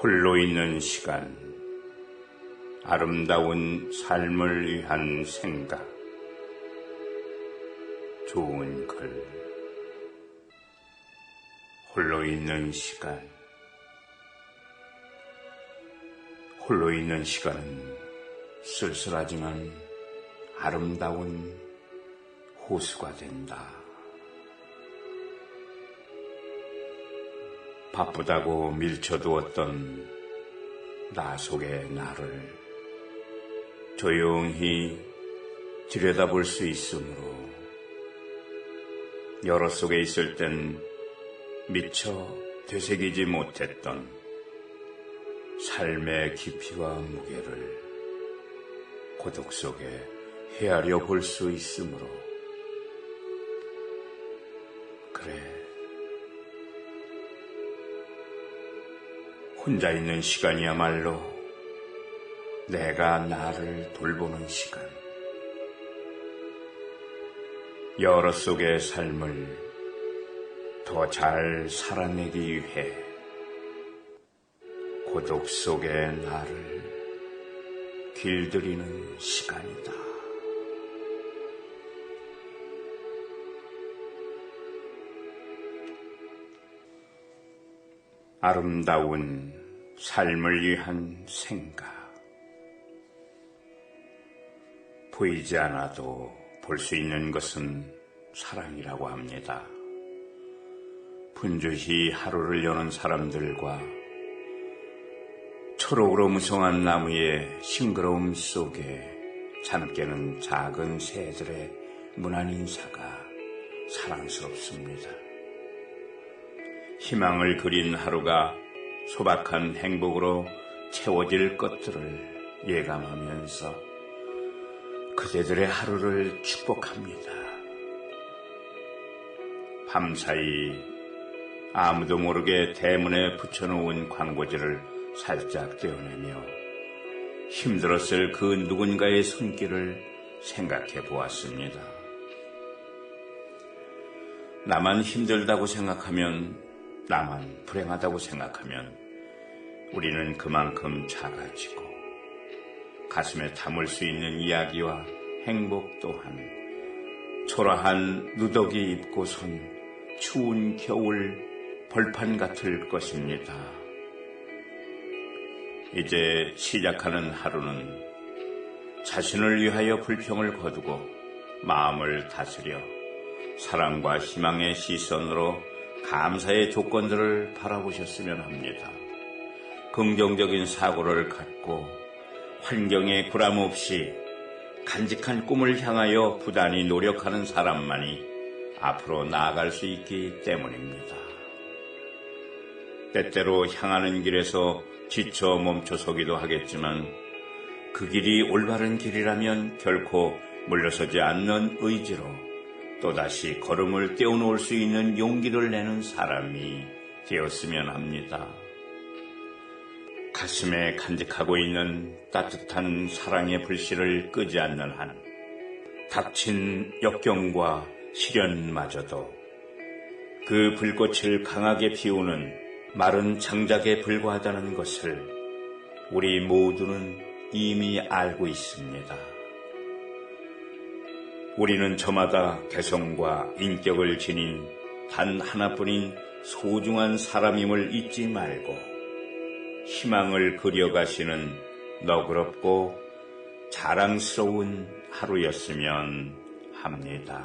홀로 있는 시간, 아름다운 삶을 위한 생각, 좋은 글, 홀로 있는 시간, 홀로 있는 시간은 쓸쓸하지만 아름다운 호수가 된다. 바쁘다고 밀쳐두었던 나 속의 나를 조용히 들여다볼 수 있으므로 여러 속에 있을 땐 미처 되새기지 못했던 삶의 깊이와 무게를 고독 속에 헤아려 볼 수 있으므로 그래 혼자 있는 시간이야말로 내가 나를 돌보는 시간. 여러 속의 삶을 더 잘 살아내기 위해 고독 속의 나를 길들이는 시간이다. 아름다운 삶을 위한 생각. 보이지 않아도 볼 수 있는 것은 사랑이라고 합니다. 분주히 하루를 여는 사람들과 초록으로 무성한 나무의 싱그러움 속에 잠 깨는 작은 새들의 무난 인사가 사랑스럽습니다. 희망을 그린 하루가 소박한 행복으로 채워질 것들을 예감하면서 그대들의 하루를 축복합니다. 밤사이 아무도 모르게 대문에 붙여놓은 광고지를 살짝 떼어내며 힘들었을 그 누군가의 손길을 생각해 보았습니다. 나만 힘들다고 생각하면 나만 불행하다고 생각하면 우리는 그만큼 작아지고 가슴에 담을 수 있는 이야기와 행복 또한 초라한 누더기 입고선 추운 겨울 벌판 같을 것입니다. 이제 시작하는 하루는 자신을 위하여 불평을 거두고 마음을 다스려 사랑과 희망의 시선으로 감사의 조건들을 바라보셨으면 합니다. 긍정적인 사고를 갖고 환경에 구람 없이 간직한 꿈을 향하여 부단히 노력하는 사람만이 앞으로 나아갈 수 있기 때문입니다. 때때로 향하는 길에서 지쳐 멈춰서기도 하겠지만 그 길이 올바른 길이라면 결코 물러서지 않는 의지로 또다시 걸음을 떼어놓을 수 있는 용기를 내는 사람이 되었으면 합니다. 가슴에 간직하고 있는 따뜻한 사랑의 불씨를 끄지 않는 한 닥친 역경과 시련마저도 그 불꽃을 강하게 피우는 마른 장작에 불과하다는 것을 우리 모두는 이미 알고 있습니다. 우리는 저마다 개성과 인격을 지닌 단 하나뿐인 소중한 사람임을 잊지 말고 희망을 그려가시는 너그럽고 자랑스러운 하루였으면 합니다.